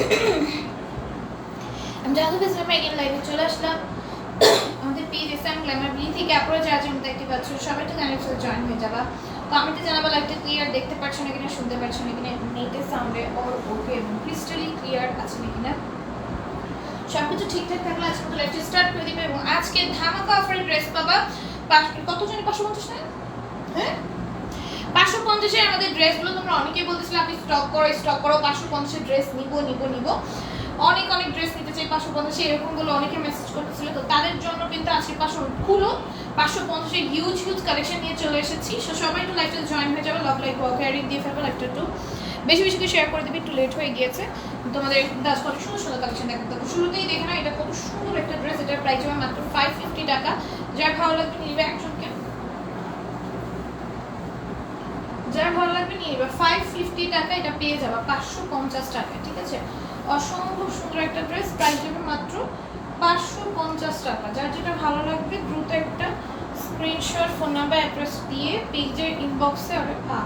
আমি জাদু ফেসলাম এগেন লাইভে চলে আসলাম। আমাদের পেজ এসএম গ্ল্যামার বি থেকে আপনারা যার জন্য দেখতে পাচ্ছ, সবাই তো জানার সাথে জয়েন হয়ে যাবা। আমি তো জানাব লাইভটা ক্লিয়ার দেখতে পাচ্ছ না কিনা, শুনতে পাচ্ছ না কিনা, নেটের সাউন্ডে ওর ওকে এবং ক্রিস্টালি ক্লিয়ার আছে না কিনা। সব কিছু ঠিকঠাক থাকলে আজকে তো লাইভটা স্টার্ট করে দিবে এবং আজকে ধামাকা অফারে ড্রেস পাবা। পাঁচ- কত জানি পাঁচশো পঞ্চাশ টাকা? হ্যাঁ? পাঁচশো পঞ্চাশের আমাদের ড্রেসগুলো তোমরা অনেকেই বলতেছিলে, আপনি স্টক করো স্টক করো, পাঁচশো পঞ্চাশের ড্রেস নিবো নিবো নিবো। অনেক অনেক ড্রেস নিতে চাই পাঁচশো পঞ্চাশে, এরকমগুলো অনেকে মেসেজ করতেছিল। তো তাদের জন্য কিন্তু আজকে পাঁচশো খুলো পাঁচশো পঞ্চাশের হিউজ হিউজ কালেকশন নিয়ে চলে এসেছি। সো সবাই একটু লাইফটা জয়েন হয়ে যাবে লভ লাইক ওয়াক ক্যারিং দিয়ে ফেলব লাইফটা একটু বেশি বেশি শেয়ার করে দেবে, একটু লেট হয়ে গিয়েছে। তোমাদের দাস কত সুন্দর সুন্দর কালেকশন দেখাতে শুরুতেই দেখে না এটা কত সুন্দর একটা ড্রেস এটার প্রাইস হবে মাত্র ফাইভ ফিফটি টাকা। যার ভালো লাগবে, নিবে একজনকে যার ভালো লাগবে নিয়ে নেবে ফাইভ ফিফটি টাকা এটা পেয়ে যাবে, পাঁচশো পঞ্চাশ টাকা, ঠিক আছে? অসম্ভব সুন্দর একটা ড্রেস প্রাইস দেবে মাত্র পাঁচশো পঞ্চাশ টাকা। যার যেটা ভালো লাগবে, দ্রুত একটা স্ক্রিনশট ফোন নাম্বার অ্যাড্রেস দিয়ে পেজের ইনবক্সে অর্ডার পা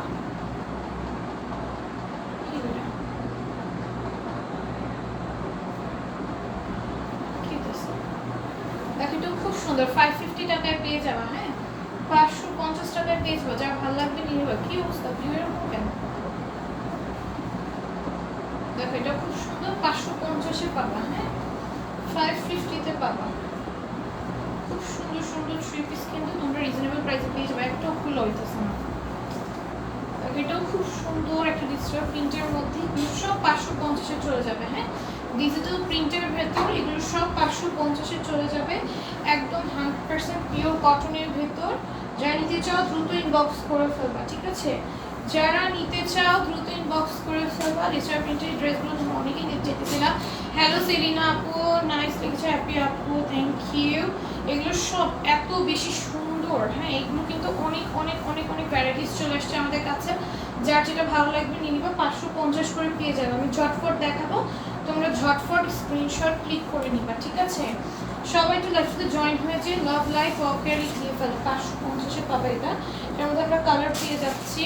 দেখো খুব সুন্দর ফাইভ ফিফটি টাকায় পেয়ে যাবা হ্যাঁ? পাঁচশো পঞ্চাশ টাকায় পেয়ে যার ভালো লাগবে নিয়ে নেবা। কি অবস্থা? ভিউ এরকম কেন? দেখো, এটা খুব সুন্দর, পাঁচশো পঞ্চাশে পাবা হ্যাঁ? ফাইভ ফিফটিতে পাবা খুব সুন্দর সুন্দর থ্রি পিস কিন্তু তোমরা রিজনেবল প্রাইসে পেয়ে যাবে। একটাও খুলে হইতেছে না। এটাও খুব সুন্দর একটা ডিজিটাল প্রিন্টের মধ্যে। সব পাঁচশো পঞ্চাশে চলে যাবে হ্যাঁ? ডিজিটাল প্রিন্টের ভেতর এগুলো সব পাঁচশো পঞ্চাশে চলে যাবে। একদম হান্ড্রেড পার্সেন্ট পিওর কটনের ভেতর। যারা নিতে চাও দ্রুত ইনবক্স করে ফেলবা, ঠিক আছে? যারা নিতে চাও দ্রুত ইনবক্স করে ফেলবা ডিজিটাল প্রিন্টের ড্রেসগুলো তোমরা অনেকেই নিতে চেয়েছিলাম হ্যালো সেলিনা আপু নাইস লিখেছে হ্যাপি আপু থ্যাংক ইউ এগুলো সব এত বেশি সুন্দর হ্যাঁ এগুলো কিন্তু অনেক অনেক অনেক অনেক ভ্যারাইটিস চলে আসছে আমাদের কাছে। যার যেটা ভালো লাগবে নিয়ে নিবা, পাঁচশো পঞ্চাশ করে পেয়ে যাবে। আমি ঝটফট দেখাবো, তোমরা ঝটফট স্ক্রিনশট ক্লিক করে নিবা, ঠিক আছে? সবাই একটু লাইফ সাথে জয়েন হয়েছে। লাভ লাইফ ওয়াকেরই দিয়ে ফেলো পাঁচশো পঞ্চাশে পাবে এটা। এটার মধ্যে আমরা কালার পেয়ে যাচ্ছি।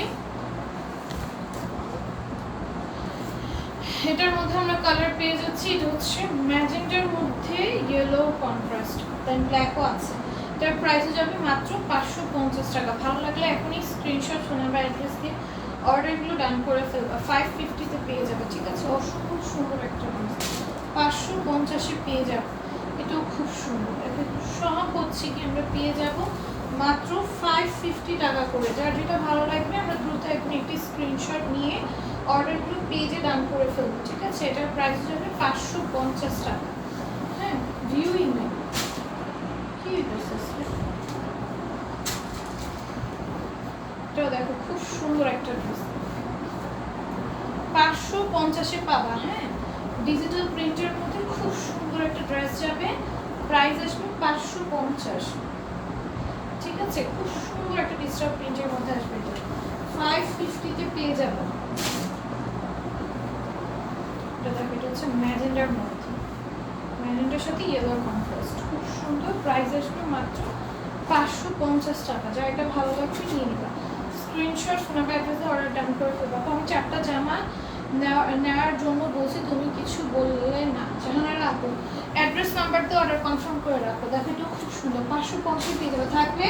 এটার মধ্যে আমরা কালার পেয়ে যাচ্ছি। এটা হচ্ছে ম্যাজেন্টার মধ্যে ইয়েলো কন্ট্রাস্ট দেন ব্ল্যাকও আছে। এটার প্রাইসও যাবে মাত্র পাঁচশো পঞ্চাশ টাকা। ভালো লাগলে এখনই স্ক্রিনশট ফোনের বা অ্যাড্রেস দিয়ে অর্ডারগুলো ডান করে ফেলবা ফাইভ ফিফটিতে পেয়ে যাবে, ঠিক আছে? অসম্ভব সুন্দর একটা পাঁচশো পঞ্চাশে পেয়ে যাবে। এটাও খুব সুন্দর। এটা সব হচ্ছে কি আমরা পেয়ে যাব মাত্র ফাইভ ফিফটি টাকা করে। যার যেটা ভালো লাগবে, আমরা দ্রুত এখন একটি স্ক্রিনশট নিয়ে অর্ডারগুলো পেজে ডান করে ফেলব, ঠিক আছে? এটার প্রাইস যাবে পাঁচশো পঞ্চাশ টাকা। হ্যাঁ ভিউই কি দেখো, খুব সুন্দর একটা ড্রেস পাঁচশো পঞ্চাশে পাবা হ্যাঁ? ডিজিটাল প্রিন্টের খুব সুন্দর একটা ড্রেস যাবে। প্রাইস আসবে পাঁচশো পঞ্চাশ। ঠিক আছে? খুব সুন্দর একটা ডিজিটাল প্রিন্টের মধ্যে আসবে ফাইভ ফিফটিতে পেয়ে যাবে। এটা দেখো, এটা ম্যাজেন্ডার মধ্যে। ম্যাজেন্ডার সাথে ইয়েলোর কন্ট্রাস্ট খুব সুন্দর প্রাইস আসবে মাত্র পাঁচশো পঞ্চাশ টাকা। যা এটা ভালো লাগবে নিয়ে নিবা। স্ক্রিনশট ফোন নাম্বার অ্যাড্রেসে অর্ডার ডান করে ফেলবা। আমি চারটা নেওয়ার জন্য বলছি, তুমি কিছু বললে না। জাহানার রাখো। অ্যাড্রেস নাম্বার দিয়ে অর্ডার কনফার্ম করে রাখো। দেখো, এটা খুব সুন্দর। পাঁচশো পঞ্চাশ পেয়ে যাবে। থাকলে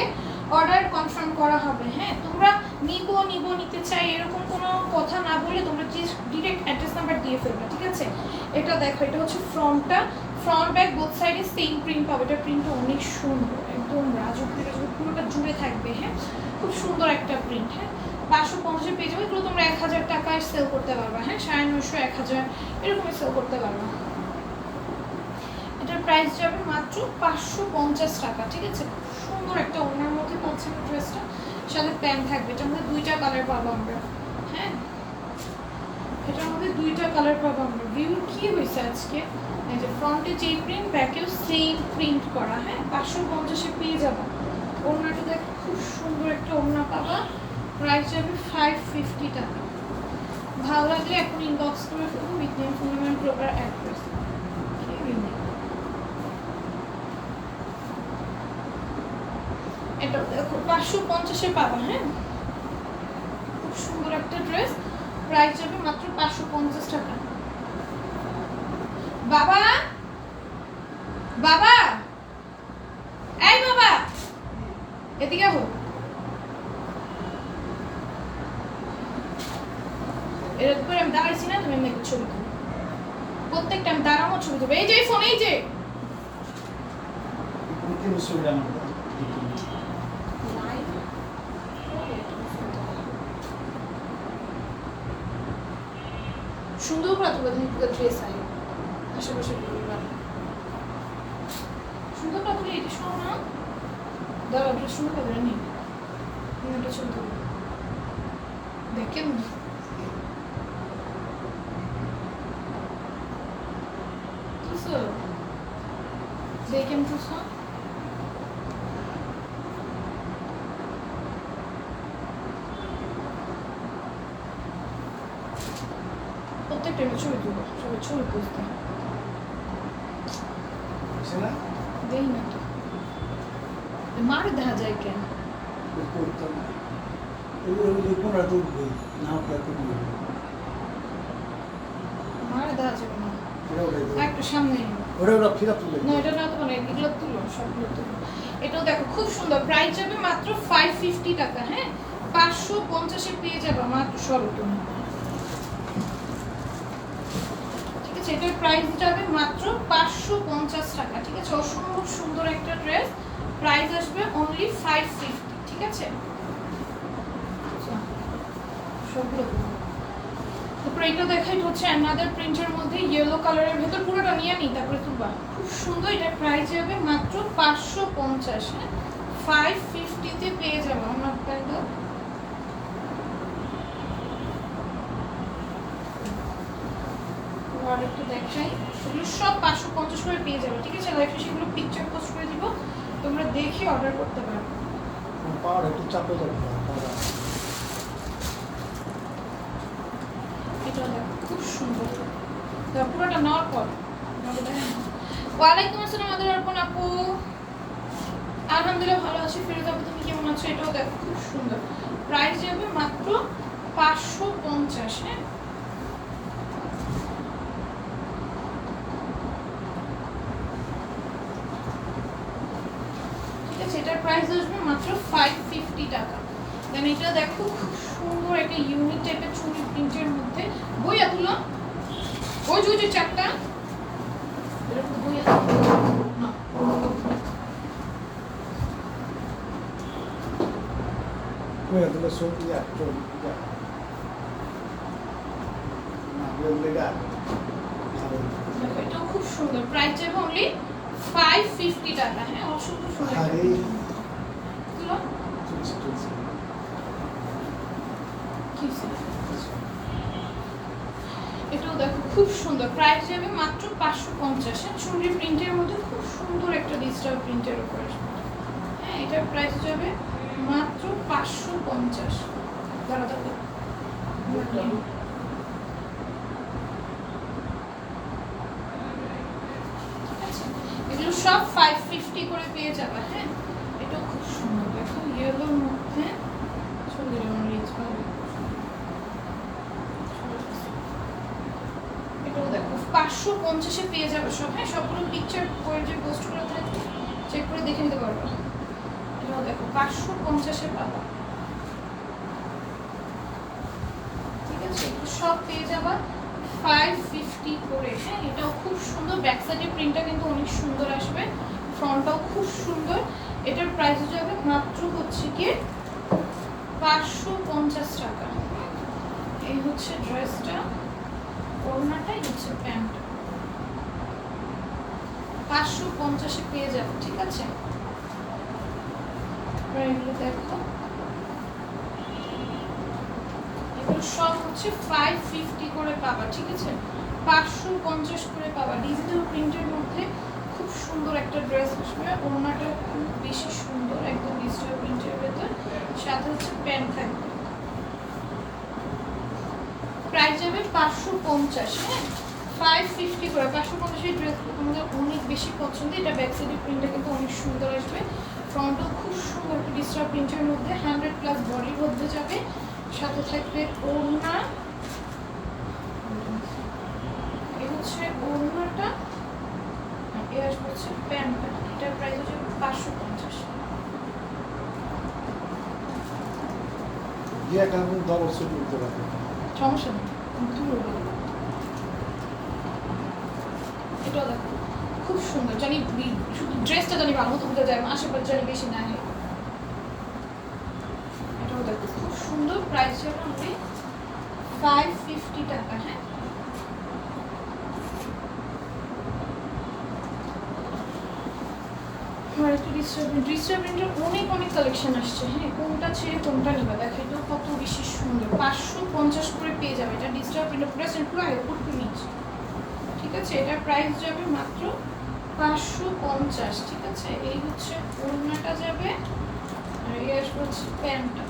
অর্ডার কনফার্ম করা হবে হ্যাঁ? তোমরা নিবো নিবো, নিতে চাই, এরকম কোনো কথা না বলে তোমরা ডিরেক্ট অ্যাড্রেস নাম্বার দিয়ে ফেলবে, ঠিক আছে? এটা দেখো, এটা হচ্ছে ফ্রন্টটা ফ্রন্ট ব্যাক বোথ সাইডে সেম প্রিন্ট পাবে। এটা প্রিন্টটা অনেক সুন্দর। একদম রাজকীয় পুরোটা জুড়ে থাকবে হ্যাঁ? খুব সুন্দর একটা প্রিন্ট হ্যাঁ? পাঁচশো পঞ্চাশে পেয়ে যাবে তোমরা এক হাজার টাকায় সেল করতে পারবে। হ্যাঁ সাড়ে নশো এক হাজার, এরকমই সেল করতে পারবে। এটার প্রাইস যাবে মাত্র পাঁচশো পঞ্চাশ টাকা, ঠিক আছে? সুন্দর একটা ওনার মধ্যে পাচ্ছেন ড্রেসটা সাথে প্যান্ট থাকবে, এটার মধ্যে দুইটা কালার পাবো আমরা। হ্যাঁ? এটার মধ্যে দুইটা কালার পাবো আমরা। ভিউ কি হয়েছে আজকে? এই যে ফ্রন্টে যেই প্রিন্ট ব্যাকেও সেম প্রিন্ট করা হ্যাঁ? পাঁচশো পঞ্চাশে পেয়ে যাব। ওড়নাটা দেখ, খুব সুন্দর একটা ওড়না পাবা। প্রাইস যাবে ফাইভ ফিফটি টাকা। ভালো লাগলে এখন ইনবক্স করে ফেলব with name phone number proper address এটা দেখো, পাঁচশো পঞ্চাশে পাবা হ্যাঁ? খুব সুন্দর একটা ড্রেস প্রাইস যাবে মাত্র পাঁচশো পঞ্চাশ টাকা। বাবা! বাবা! এই বাবা! এদিকে হো এরকম করে আমি দাঁড়াইছি না তুমি আমাকে ছবি তুলো। প্রত্যেকটা আমি দাঁড়ানো ছবি তুলবো। এই যে ফোন এই যে। সুন্দর করে তুলে তুমি পুরো ড্রেস আয় আশেপাশে পরিবার। সুন্দর করে তুলে এটি শোনো না। দাঁড়া সুন্দর করে নিই একটা ছবি দেখেন তুলছো দেখেন তুলছো প্রত্যেকটা আমি ছবি তুলবো সবাই ছবি বুঝতে দেই না তো। মার দেখা যায় কেন? মার দেখা যাবে না। একটু সামনে এগুলো তুলো সবগুলো তুলো। এটাও দেখো খুব সুন্দর। প্রাইস যাবে মাত্র ফাইভ ফিফটি টাকা হ্যাঁ? পাঁচশো পঞ্চাশে পেয়ে যাবে মাত্র সরো তুমি ঠিক আছে এটার প্রাইস মাত্র পাঁচশো পঞ্চাশ টাকা ঠিক আছে? অসম্ভব সুন্দর একটা ড্রেস প্রাইস আসবে অনলি ফাইভ ফিফটি ঠিক আছে? আচ্ছা, সবগুলো। তারপরে এটা দেখা এটা হচ্ছে অ্যানাদার প্রিন্টের মধ্যে ইয়েলো কালারের ভেতর পুরোটা নিয়ে নিই, তারপরে তুলবা। খুব সুন্দর, এটা প্রাইস যাবে মাত্র পাঁচশো পঞ্চাশ হ্যাঁ? ফাইভ ফিফটিতে পেয়ে যাব আমার প্যান্ট একটু দেখাই। সেগুলো সব পাঁচশো পঞ্চাশ করে পেয়ে যাবে, ঠিক আছে? লাইফে সেগুলো পিকচার পোস্ট করে দিব, তোমরা দেখে অর্ডার করতে পারো এটা দেখো খুব সুন্দর। পুরোটা ওয়ালাইকুম আসসালাম, আমাদের অর্পণ আপু। আলহামদুলিল্লাহ ভালো আছি। ফিরোজ আপু, তুমি কেমন আছো? এটাও দেখো, খুব সুন্দর। প্রাইস যাবে মাত্র পাঁচশো পঞ্চাশ হ্যাঁ? ঠিক আছে, এটার প্রাইস আসবে মাত্র ফাইভ ফিফটি টাকা। দেন এটা দেখো, খুব সুন্দর একটা ইউনিক টাইপের ছবি প্রিন্টের মধ্যে। বই তুলো ওই যে চারটা? এরকম বই না এটাও খুব সুন্দর। প্রাইস যাবে অনলি ফাইভ ফিফটি টাকা হ্যাঁ? অসুন্দর সুন্দর। কি এটাও দেখো খুব সুন্দর। প্রাইস যাবে মাত্র পাঁচশো পঞ্চাশ। হ্যাঁ চুরি প্রিন্টের মধ্যে খুব সুন্দর একটা ডিজিটাল প্রিন্টের উপর। হ্যাঁ এটার প্রাইস যাবে মাত্র পাঁচশো পঞ্চাশ। দাঁড়া দাঁড়া ঠিক আছে এগুলো সব ফাইভ ফিফটি করে পেয়ে যাবে হ্যাঁ এটাও খুব সুন্দর দেখো ইয়েলোর মধ্যে ছবি যেমন রিচ পাবে এটাও দেখো, পাঁচশো পঞ্চাশে পেয়ে যাবে সব। হ্যাঁ সবগুলো পিকচার করে যে পোস্ট করে চেক করে দেখে নিতে পারবে। এটাও দেখো, পাঁচশো পঞ্চাশে পাবা। ঠিক আছে সব পেয়ে যাবা ফাইভ ফিফটি করে। হ্যাঁ এটাও খুব সুন্দর। ব্যাক সাইডের প্রিন্টটা কিন্তু অনেক সুন্দর আসবে। ফ্রন্টটাও খুব সুন্দর। এটার প্রাইস যাবে মাত্র হচ্ছে কি পাঁচশো পঞ্চাশ টাকা। এই হচ্ছে ড্রেসটা ওড়নাটাই হচ্ছে প্যান্ট। পাঁচশো পঞ্চাশে পেয়ে যাবে, ঠিক আছে? এগুলো দেখো। সব হচ্ছে ফাইভ ফিফটি করে পাবা, ঠিক আছে? পাঁচশো পঞ্চাশ করে পাবা। ডিজিটাল প্রিন্টের মধ্যে খুব সুন্দর একটা ড্রেস আসবে। ওড়নাটা খুব বেশি সুন্দর, একদম ডিজিটাল প্রিন্টের ভেতর। সাথে হচ্ছে প্যান্ট থাকবে প্রাইস যাবে পাঁচশো পঞ্চাশ হ্যাঁ? ফাইভ ফিফটি করে পাঁচশো পঞ্চাশের ড্রেস আমাদের অনেক বেশি পছন্দ এটা ব্যাক সাইডের প্রিন্টটা কিন্তু অনেক সুন্দর আসবে। ফ্রন্টও খুব সুন্দর একটা ডিজিটাল প্রিন্টের মধ্যে হান্ড্রেড প্লাস বডির মধ্যে যাবে। সাথে থাকবে ওড়না। এ হচ্ছে ওড়নাটা। আর এ আসবে হচ্ছে প্যান্টটা। এটার প্রাইস হচ্ছে পাঁচশো পঞ্চাশ। সমস্যা নেই। এটাও দেখো। খুব সুন্দর। জানি শুধু ড্রেসটা জানি ভালো মতো বোঝা যায়, আশেপাশে জানি বেশি না এটাও দেখো। খুব সুন্দর প্রাইস যাবে only ফাইভ ফিফটি টাকা হ্যাঁ? ডিস্টার্বেন্ট ডিস্টার্বেন্টের অনেক অনেক কালেকশন আসছে হ্যাঁ? কোনটা ছেড়ে কোনটা নেবে? দেখো বেশি সুন্দর। পাঁচশো পঞ্চাশ করে পেয়ে যাবে। এটা ডিস্টার্বেন্টের পুরো পুরো পুরো নিচে ঠিক আছে? এটার প্রাইস যাবে মাত্র পাঁচশো পঞ্চাশ। ঠিক আছে? এই হচ্ছে ওড়নাটা যাবে আর এই আসবে হচ্ছে প্যান্টটা।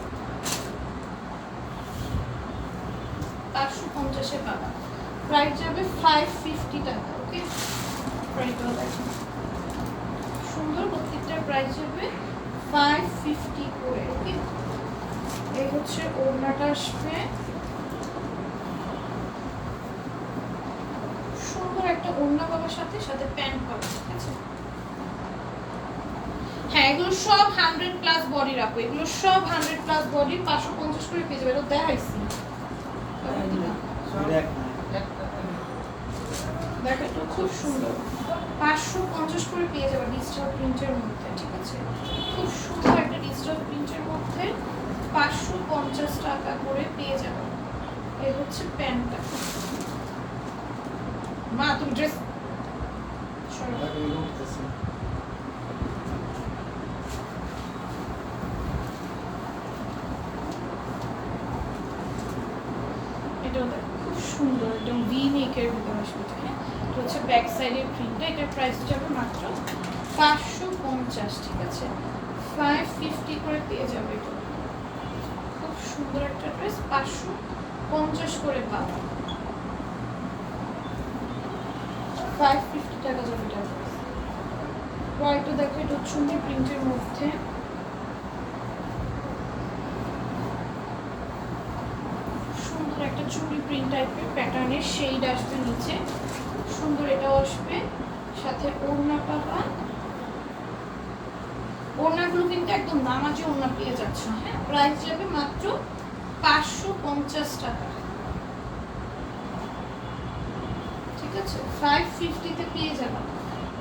পাঁচশো পঞ্চাশে পাবা। প্রাইস যাবে ফাইভ ফিফটি টাকা ওকে সুন্দর প্রত্যেকটার প্রাইস যাবে ফাইভ ফিফটি করে ওকে এই হচ্ছে ওড়নাটা আসবে। সুন্দর একটা ওড়না পাবার সাথে সাথে প্যান্ট পাবে, ঠিক আছে? হ্যাঁ এগুলো সব হান্ড্রেড প্লাস বডি রাখো এগুলো সব হান্ড্রেড প্লাস বডি পাঁচশো পঞ্চাশ করে পেয়ে যাবে। এটা দেখাইছি। দেখো খুব সুন্দর। পাঁচশো পঞ্চাশ করে পেয়ে যাবে ডিজিটাল প্রিন্টের মধ্যে, ঠিক আছে? খুব সুন্দর একটা ডিজিটাল প্রিন্টের মধ্যে। পাঁচশো পঞ্চাশ টাকা করে পেয়ে যাবে। এই হচ্ছে প্যান্টটা। মা তুমি ড্রেস দেখো খুব সুন্দর একদম ভি নেকের ভিতরে আসবে এটা, হ্যাঁ? এটা হচ্ছে ব্যাক সাইডের প্রিন্টটা এটার প্রাইস যাবে মাত্র পাঁচশো পঞ্চাশ ঠিক আছে? ফাইভ ফিফটি করে পেয়ে যাবে এটা। সুন্দর একটা ড্রেস, পাঁচশো পঞ্চাশ করে পাবে ফাইভ ফিফটি টাকা চুনি প্রিন্টের মধ্যে। সুন্দর একটা প্রিন্ট টাইপের প্যাটার্নের আসবে নিচে। সুন্দর এটাও আসবে। সাথে ওড়না পাবা ওড়নাগুলো কিন্তু একদম নামাজি ওড়না পেয়ে যাচ্ছে হ্যাঁ? প্রাইস যাবে মাত্র পাঁচশো পঞ্চাশ টাকা। ঠিক আছে? ফাইভ ফিফটিতে পেয়ে যাবে।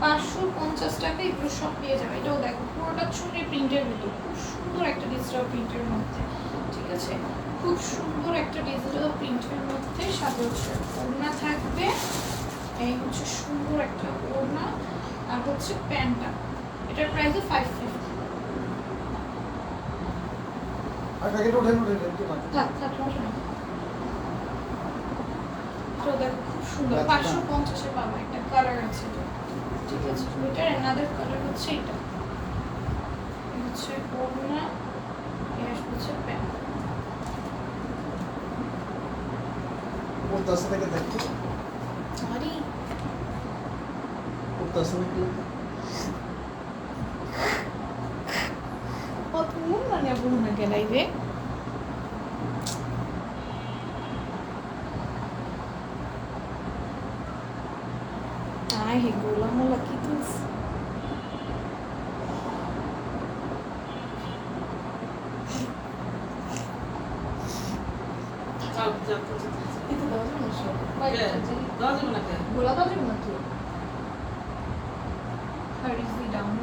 পাঁচশো পঞ্চাশ টাকা এগুলো সব পেয়ে যাবে। এটাও দেখো, পুরোটা চুনি প্রিন্টের ভিতর খুব সুন্দর একটা ডিজিটাল প্রিন্টের মধ্যে। ঠিক আছে? খুব সুন্দর একটা ডিজিটাল প্রিন্টের মধ্যে সাথে হচ্ছে ওড়না থাকবে, এই হচ্ছে সুন্দর একটা ওড়না। আর হচ্ছে প্যান্টটা। এটার প্রাইস ফাইভ ফিফটি আর প্যাকেট ওঠেন ওঠেন একটু না থাক থাক সমস্যা নেই। তো দেখো খুব সুন্দর। আচ্ছা। পাঁচশো পঞ্চাশে পাবো একটা কালার আছে ঠিক আছে এটার অ্যানাদার কালার হচ্ছে এটা। হচ্ছে ওড়না হচ্ছে প্যান্ট। করতেছে নাকি দেখতে আরে। নাকি কত মন মানে আপু মনে গেলাই রে Ai, regula mola aqui tudo. চাপ চাপ চাপ এতে দেওয়া যাবে না সব কে? না কে? গোলা যাবে না তো আর ইজ দি ডাউন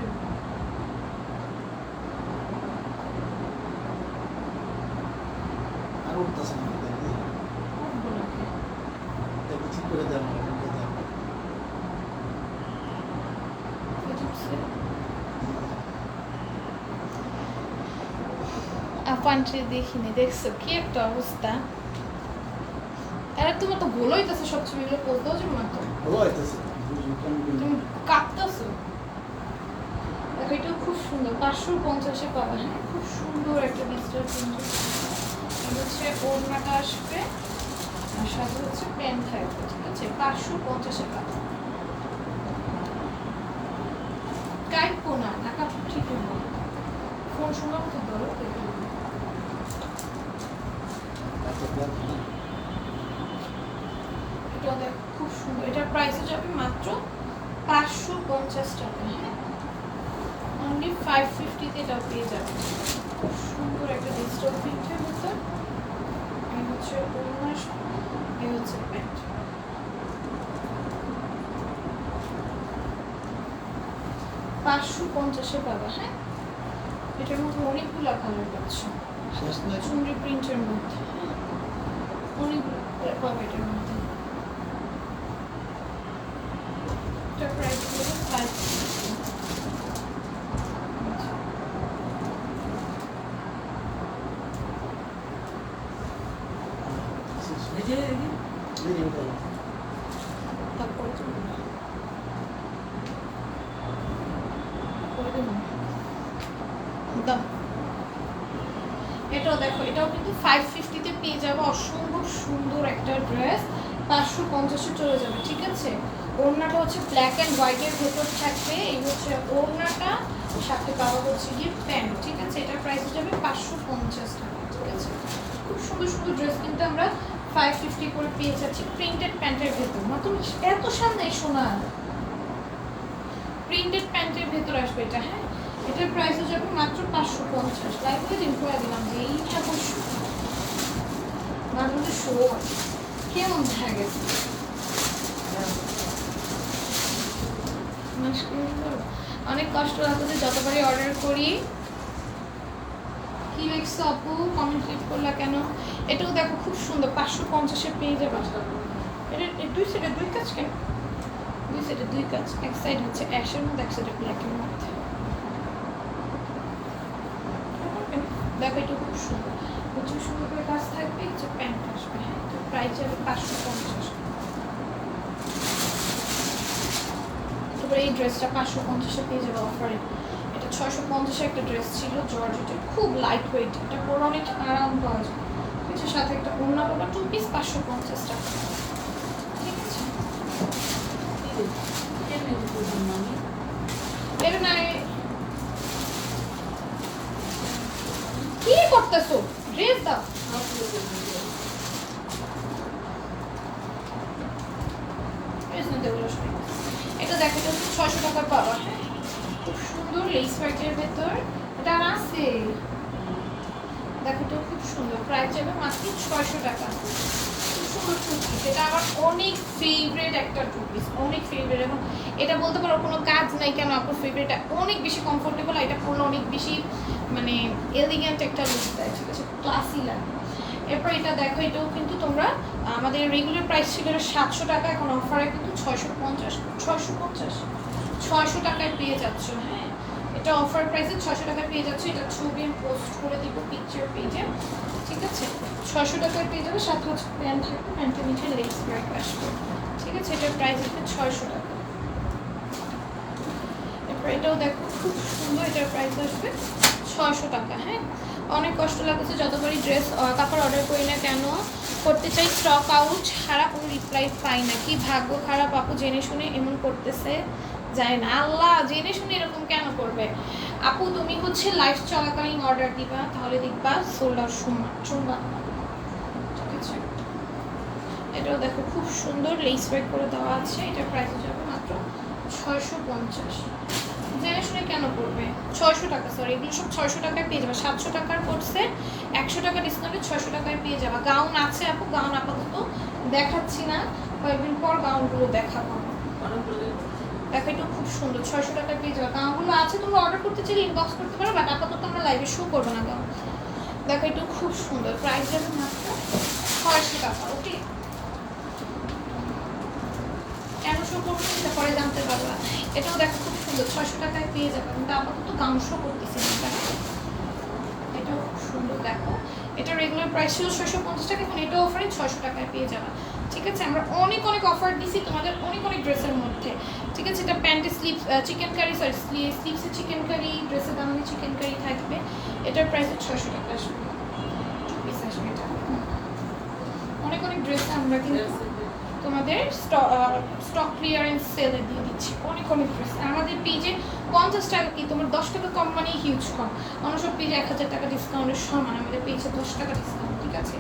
আর উঠতেছে না দেখি গোলাকে দেখি ঠিক করে দেন আপান্ট্রি দেখিনি দেখছ? কি একটা অবস্থা? এরা তোমার তো গোল হইতেছে সব ছবিগুলো দেওয়া যাবে না তো? ভালো হইতেছে। তুমি কাঁপতেছো? দেখো এটাও খুব সুন্দর। পাঁচশো পঞ্চাশে পাবা হ্যাঁ? খুব সুন্দর একটা ডিজিটাল প্রিন্ট এটা হচ্ছে ওড়নাটা আসবে আর সাথে হচ্ছে প্যান্ট থাকবে ঠিক আছে? পাঁচশো পঞ্চাশে পাবা। গাইড কোনা নাকা ঠিক ফোন শোনার তো ধরো দেখো। এটা দেখ খুব সুন্দর এটার প্রাইসে যাবে মাত্র পাঁচশো পঞ্চাশ টাকা। হ্যাঁ অনলি ফাইভ ফিফটিতে এটা পেয়ে যাবে খুব সুন্দর একটা ডিজিটাল প্রিন্টের ভিতর এই হচ্ছে ওড়না এই হচ্ছে প্যান্ট পাঁচশো পঞ্চাশে পাবা হ্যাঁ? এটার মধ্যে অনেকগুলো কালার পাচ্ছ। চুনরি প্রিন্টের মধ্যে হ্যাঁ। অনেকগুলো পাবে এটার মধ্যে এটা প্রাইস হলো ফাইভ এই যে, এই যে। তারপরে দাও এটাও দেখো এটাও কিন্তু ফাইভ ফিফটিতে পেয়ে যাবে অসম্ভব সুন্দর একটা ড্রেস পাঁচশো পঞ্চাশে চলে যাবে ঠিক আছে ওড়নাটা হচ্ছে ব্ল্যাক অ্যান্ড হোয়াইটের ভেতর থাকবে। এই হচ্ছে ওড়নাটা সাথে পাওয়া হচ্ছে গিয়ে প্যান্ট, ঠিক আছে? এটার প্রাইস যাবে পাঁচশো পঞ্চাশ টাকা, ঠিক আছে? খুব সুন্দর সুন্দর ড্রেস কিন্তু আমরা ফাইভ ফিফটি করে পেয়ে যাচ্ছি প্রিন্টেড প্যান্টের ভেতর। মাত্র এত সামনে শোনা প্রিন্টেড প্যান্টের ভেতর আসবে এটা হ্যাঁ? এটার প্রাইস যাবে মাত্র পাঁচশো পঞ্চাশ। লাইভে দিন করে দিলাম যে এই ঠাকুর মাঝে শো কেমন দেখা গেছে মুশকিল তো। অনেক কষ্ট লাগছে যতবারই অর্ডার করি। কি লিখছো আপু? কমেন্ট ক্লিক করলা কেন? এটাও দেখো খুব সুন্দর, পাঁচশো পঞ্চাশে পেয়ে যাবে এটা দুই সাইডে দুই কাজ কেন? দুই সাইডে দুই কাজ। এক সাইড হচ্ছে অ্যাশের মধ্যে, এক সাইডে ব্ল্যাকের মধ্যে। দেখো এটা খুব সুন্দর। প্রচুর সুন্দর করে কাজ থাকবে হচ্ছে প্যান্ট আসবে। হ্যাঁ তো প্রাইস যাবে পাঁচশো পঞ্চাশ। তারপরে এই ড্রেসটা পাঁচশো পঞ্চাশে পেয়ে যাবে অফারে এটা ছয়শো পঞ্চাশে একটা ড্রেস ছিল জর্জেটের খুব লাইট ওয়েট এটা পরে অনেক আরাম পাওয়া যায়। ঠিক আছে সাথে একটা অন্য পাবা টু পিস পাঁচশো পঞ্চাশ টাকা। ঠিক আছে? এটা না কি করতেছো? ড্রেস দাও ড্রেস নিতে বলো সবাই। এটা দেখো এটা হচ্ছে ছয়শো টাকা পাওয়া হ্যাঁ খুব লেস ভেতর এটা আছে। দেখো এটা খুব সুন্দর, প্রাইস যাবে মাত্র ছয়শো টাকা। খুব সুন্দর এটা অনেক একটা অনেক ফেভারিট এটা বলতে পারো কোনো কাজ নাই কেন অনেক বেশি কমফোর্টেবল এটা অনেক বেশি মানে একটা ক্লাসি লাগে। এরপর এটা দেখো, এটাও কিন্তু তোমরা, আমাদের রেগুলার প্রাইস ছিল সাতশো টাকা, এখন অফারে কিন্তু ছয়শো পঞ্চাশ ছয়শো পঞ্চাশ, ছয়শো টাকায় পেয়ে যাচ্ছ হ্যাঁ? এটা অফার প্রাইসে ছশো টাকায় পেয়ে যাচ্ছে। এটা ছবি আমি পোস্ট করে দিব পিকচার পেজে ঠিক আছে? ছশো টাকায় পেয়ে যাবে, সাথে হচ্ছে প্যান্ট থাকবে প্যান্টের নিচে লেগস ব্র্যাক আসবে ঠিক আছে? এটার প্রাইস হচ্ছে ছয়শো টাকা। এটাও দেখো, খুব সুন্দর এটার প্রাইস আসবে ছশো টাকা হ্যাঁ? অনেক কষ্ট লাগছে যতবারই ড্রেস কাপড় অর্ডার করি না কেন? করতে চাই স্টক আউট ছাড়া কোনো রিপ্লাই পাই না। কি ভাগ্য খারাপ আপু, জেনে শুনে এমন করতেছে। যায় না। আল্লাহ জেনে শুনে এরকম কেন করবে? আপু তুমি হচ্ছে লাইফ চলাকালীন অর্ডার দিবা তাহলে দেখবা সোল্ড আউট শুনবা শুনবা ঠিক আছে এটাও দেখো খুব সুন্দর লেস ওয়ার্ক করে দেওয়া আছে। এটা প্রাইস যাবে মাত্র ছয়শো পঞ্চাশ। জেনে শুনে কেন করবে? ছয়শো টাকা সরি এগুলো সব ছয়শো টাকায় পেয়ে যাবে। সাতশো টাকার করছে একশো টাকা ডিসকাউন্টে ছয়শো টাকায় পেয়ে যাবে। গাউন আছে আপু গাউন আপাতত দেখাচ্ছি না। কয়েকদিন পর গাউনগুলো দেখাবো। দেখো খুব সুন্দর, ছয়শো টাকায় পেয়ে যাবে। গাউনগুলো আছে, তোমরা অর্ডার করতে চাইলে ইনবক্স করতে পারো বাট আপাতত আমরা লাইভে শো করব না গাউন দেখো, এটা খুব সুন্দর। প্রাইস যাবে মাত্র ছয়শো টাকা ওকে কেন শো করব সেটা পরে জানতে পারবা। এটাও দেখো খুব সুন্দর, ছয়শো টাকায় পেয়ে যাবে। কিন্তু আপাতত গাউন শো করতেছি না এটাও খুব সুন্দর, দেখো। এটা রেগুলার প্রাইস ছিল ছয়শো পঞ্চাশ টাকা, এখন এটা অফারে ছয়শো টাকায় পেয়ে যাবে। ঠিক আছে, আমরা অনেক অনেক অফার দিছি তোমাদের অনেক অনেক ড্রেসের মধ্যে। ঠিক আছে এটা প্যান্টে স্লিপ চিকেন কারি সরি স্লিপসে চিকেন কারি ড্রেসের দামে চিকেন কারি থাকবে। এটার প্রাইস ছশো টাকা আসবে টু পিস আসবে এটা। অনেক অনেক ড্রেস আমরা কিন্তু তোমাদের স্টক ক্লিয়ারেন্স সেলে দিয়ে দিচ্ছি। অনেক অনেক ড্রেস আমাদের পেজে পঞ্চাশ টাকা কি? তোমার দশ টাকা কম মানে হিউজ কম। অন্য সব পেজে এক হাজার টাকা ডিসকাউন্টের সমান। আমাদের পেজে দশ টাকা ডিসকাউন্ট ঠিক আছে?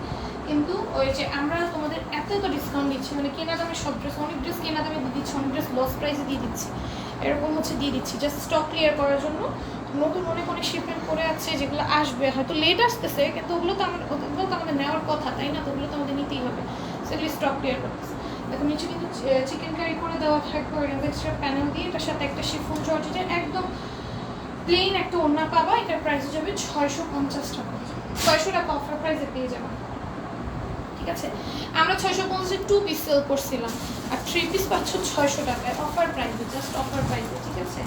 কিন্তু ওই যে আমরা তোমাদের এত এত ডিসকাউন্ট দিচ্ছি মানে কেনা দামে সব ড্রেস অনেক ড্রেস কেনা দামে দিয়ে দিচ্ছি, অনেক ড্রেস লস প্রাইসে দিয়ে দিচ্ছি। এরকম হচ্ছে দিয়ে দিচ্ছি জাস্ট স্টক ক্লিয়ার করার জন্য। নতুন অনেক অনেক শিপমেন্ট করে আছে, যেগুলো আসবে, হয়তো লেট আসতেছে, কিন্তু ওগুলো তো আমাদের, ওগুলো তো আমাদের নেওয়ার কথা, তাই না? তো ওগুলো তো আমাদের নিতেই হবে। সেগুলি স্টক ক্লিয়ার করতেছে। দেখো, নিচে কিন্তু চিকেন কারি করে দেওয়া থাকবে, ওই এক্সট্রা প্যানেল দিয়ে। এটার সাথে একটা শিফন জর্জেটের একদম প্লেন একটা ওড়না পাবা, এটার প্রাইস যাবে ছয়শো পঞ্চাশ টাকা। ছয়শো টাকা অফার প্রাইসে পেয়ে যাবে। ঠিক আছে? আমরা ছয়শো পঞ্চাশে টু পিস সেল করছিলাম। আর থ্রি পিস পাচ্ছ ছয়শো টাকায়। অফার প্রাইসে জাস্ট অফার প্রাইসে ঠিক আছে?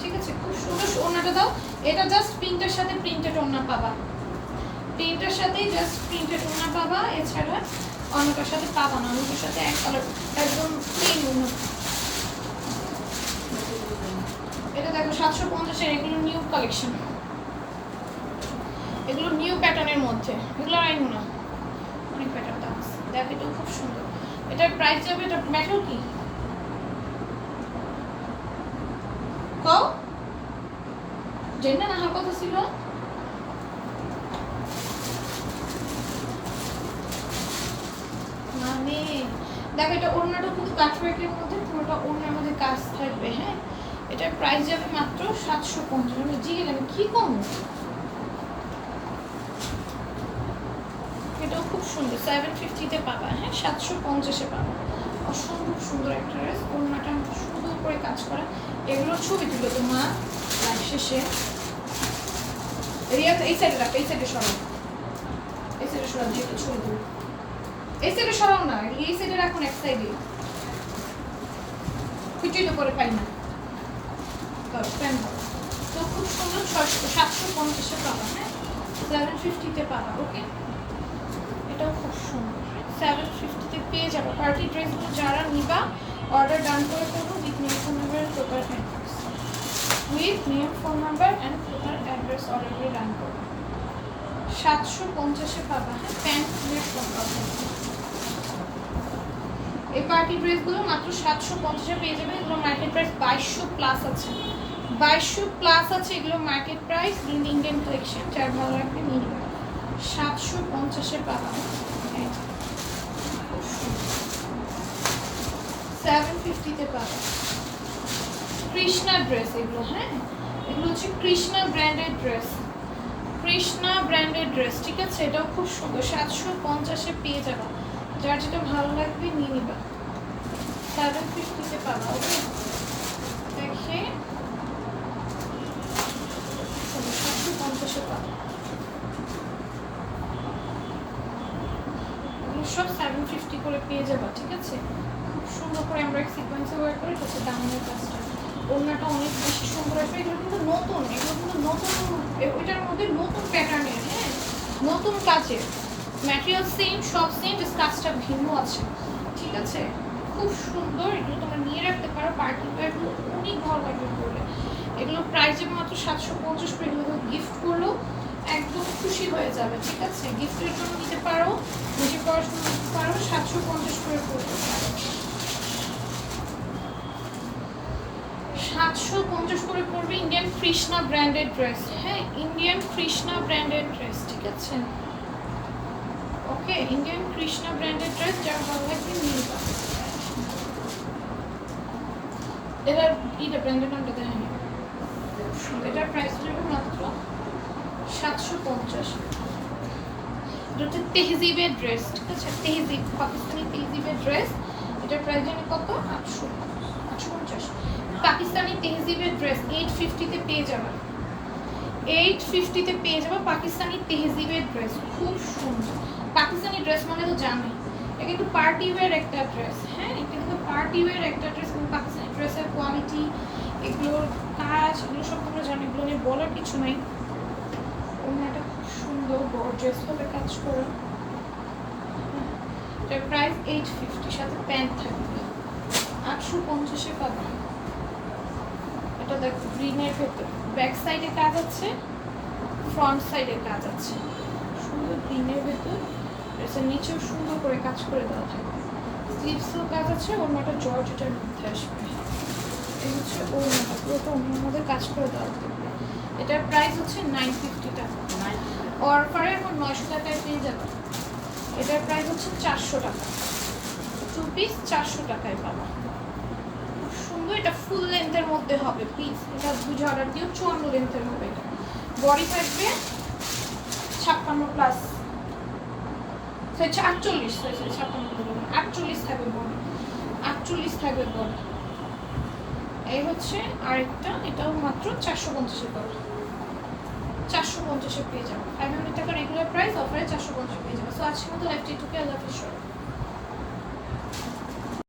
ঠিক আছে? খুব সুন্দর ওনাটা দাও। এটা জাস্ট প্রিন্টের সাথে প্রিন্টেড ওনা পাবা। প্রিন্টের সাথে জাস্ট প্রিন্টেড ওনা পাবা। এছাড়া অন্যটার সাথে পাবা না। অন্যটার সাথে এক কালার একদম প্লেন ওড়না। এটা দেখো, সাতশো পঞ্চাশের এগুলো নিউ কালেকশন এগুলো নিউ প্যাটার্নের মধ্যে। এগুলো আইনু না। এটাও খুব সুন্দর। এটার প্রাইস যাবে, এটা ম্যাটার কি? কও? জেনে না কথা ছিল। মানে দেখো, এটা ওড়নাটা কিন্তু কাটওয়ার্কের মধ্যে, পুরোটা ওড়নার মধ্যে কাজ থাকবে হ্যাঁ? এটার প্রাইস যাবে মাত্র সাতশো পঞ্চাশ। আমি জিগে আমি কি কম এটাও খুব সুন্দর। সেভেন ফিফটিতে পাবা হ্যাঁ? সাতশো পঞ্চাশে পাবা। অসম্ভব সুন্দর একটা ড্রেস ওড়নাটা সুন্দর করে কাজ করা। এগুলোর ছবি তুলো তো মা লাইভ শেষে। রিয়া এই সাইডে রাখো, এই সাইডে সরাও। এই সাইডে সরাও, দিয়ে একটু ছবি তুলো। এই সাইডে সরাও না, এই সাইডে রাখুন এক সাইডে কিছুই তো করে পাই না। তো খুব সুন্দর ছশো সাতশো পঞ্চাশে পাবা হ্যাঁ? সেভেন ফিফটিতে পাবা ওকে সুন্দর সেভেন পেয়ে যাব। পার্টি ড্রেসগুলো যারা নিবা অর্ডার ডান করে করব with name phone number proper address with name phone number and proper address order করে ডান করব। সাতশো পঞ্চাশে পাবা হ্যাঁ? প্যান্ট ফোন পাবা। এই পার্টি ড্রেসগুলো মাত্র সাতশো পঞ্চাশে পেয়ে যাবে। এগুলো মার্কেট প্রাইস বাইশশো প্লাস আছে। বাইশশো প্লাস আছে এগুলো মার্কেট প্রাইস ইন্ডিয়ান কালেকশন যার ভালো লাগবে নিয়ে সাতশো পঞ্চাশে পাবা। সেভেন ফিফটিতে পাবা। কৃষ্ণা ড্রেস এগুলো হ্যাঁ? এগুলো হচ্ছে Krishna branded dress Krishna branded dress ঠিক আছে? এটাও খুব সুন্দর। সাতশো পঞ্চাশে পেয়ে যাবা। যার যেটা ভালো লাগবে নিয়ে নিবা। সেভেন ফিফটিতে পাবা ওকে দেখে, সাতশো পঞ্চাশে পাবা এগুলো সব সেভেন ফিফটি করে পেয়ে যাবা, ঠিক আছে? খুব সুন্দর করে আমরা সিকোয়েন্সে ওয়ার্ক করে হচ্ছে দামের কাজটা। ওড়নাটা অনেক বেশি সুন্দর আসবে, এগুলো কিন্তু নতুন, এগুলো কিন্তু নতুন ওইটার মধ্যে নতুন প্যাটার্নের হ্যাঁ? নতুন কাজের। ম্যাটেরিয়াল সেম সব সেম জাস্ট কাজটা ভিন্ন আছে, ঠিক আছে? খুব সুন্দর, এগুলো তোমরা নিয়ে রাখতে পারো পার্টি এগুলো অনেক ভালো লাগবে করলে এগুলো প্রাইস যাবে মাত্র সাতশো পঞ্চাশ করে, এগুলো গিফট করলেও একদম খুশি হয়ে যাবে, ঠিক আছে? গিফটের জন্য নিতে পারো নিজে পড়াশোনা নিতে পারো, সাতশো পঞ্চাশ করে পড়তে পারো। সাতশো পঞ্চাশ করে পড়বে ইন্ডিয়ান কৃষ্ণা ব্র্যান্ডেড ড্রেস হ্যাঁ? ইন্ডিয়ান কৃষ্ণা ব্র্যান্ডেড ড্রেস ঠিক আছে? Okay Indian Krishna branded dress যার ভালো লাগবে নিয়ে নিবা এটা ব্র্যান্ডেড নামটা দেখেন সুন্দর এটার প্রাইস যাবে মাত্র সাতশো পঞ্চাশ। এটা হচ্ছে তেহজিবের ড্রেস ঠিক আছে? তেহজিব, পাকিস্তানি তেহজিবের ড্রেস এটার প্রাইস জানি কত? আটশো আটশো পঞ্চাশ। পাকিস্তানি তেহজিবের ড্রেস এইট ফিফটিতে পেয়ে যাবে। এইট ফিফটিতে পেয়ে যাবে পাকিস্তানি তেহজিবের ড্রেস খুব সুন্দর। পাকিস্তানি ড্রেস মানে তো জানি এটা কিন্তু পার্টি ওয়্যার একটা ড্রেস হ্যাঁ? এটা কিন্তু পার্টি ওয়্যার একটা ড্রেস এবং পাকিস্তানি ড্রেসের কোয়ালিটি এগুলোর কাজ, এগুলো সব তোমরা জানো, এগুলো নিয়ে বলার কিছু নাই। সুন্দর গর্জিয়াস ভাবে কাজ করা। এটার প্রাইস এইট ফিফটি সাথে প্যান্ট থাকবে। আটশো পঞ্চাশে পাবে। এটা দেখো গ্রিনের ভেতর। ব্যাক সাইডে কাজ আছে ফ্রন্ট সাইডে কাজ আছে। সুন্দর গ্রিনের ভেতর। ড্রেসের নিচেও সুন্দর করে কাজ করে দেওয়া থাকবে। স্লিভসেও কাজ আছে ওনাটা জর্জেটের মধ্যে আসবে। এই হচ্ছে ওনাটা পুরোটা অন্যের মধ্যে কাজ করে দেওয়া থাকবে। এটার প্রাইস হচ্ছে নাইন ফিফটি টাকা। অফারে এখন নয়শো টাকায় পেয়ে যাবে। এটার প্রাইস হচ্ছে চারশো টাকা। টু পিস চারশো টাকায় পাবা। খুব সুন্দর এটা ফুল লেন্থের মধ্যে হবে প্লিজ এটা বুঝে অর্ডার দিও, চুয়ান্ন লেন্থের হবে এটা। বডি থাকবে ছাপ্পান্ন প্লাস হচ্ছে আটচল্লিশ সরি ছাপ্পান্ন আটচল্লিশ থাকবে বডি আটচল্লিশ থাকবে বডি এই হচ্ছে আরেকটা, এটাও মাত্র চারশো পঞ্চাশে পাবে পঞ্চাশে পেয়ে যাব ফাইভ হান্ড্রেড টাকা রেগুলার প্রাইস অফারে চারশো পঞ্চাশ পেয়ে যাব সো আজকের মতো লাইফটি টুকে আল্লাহ হাফিজ।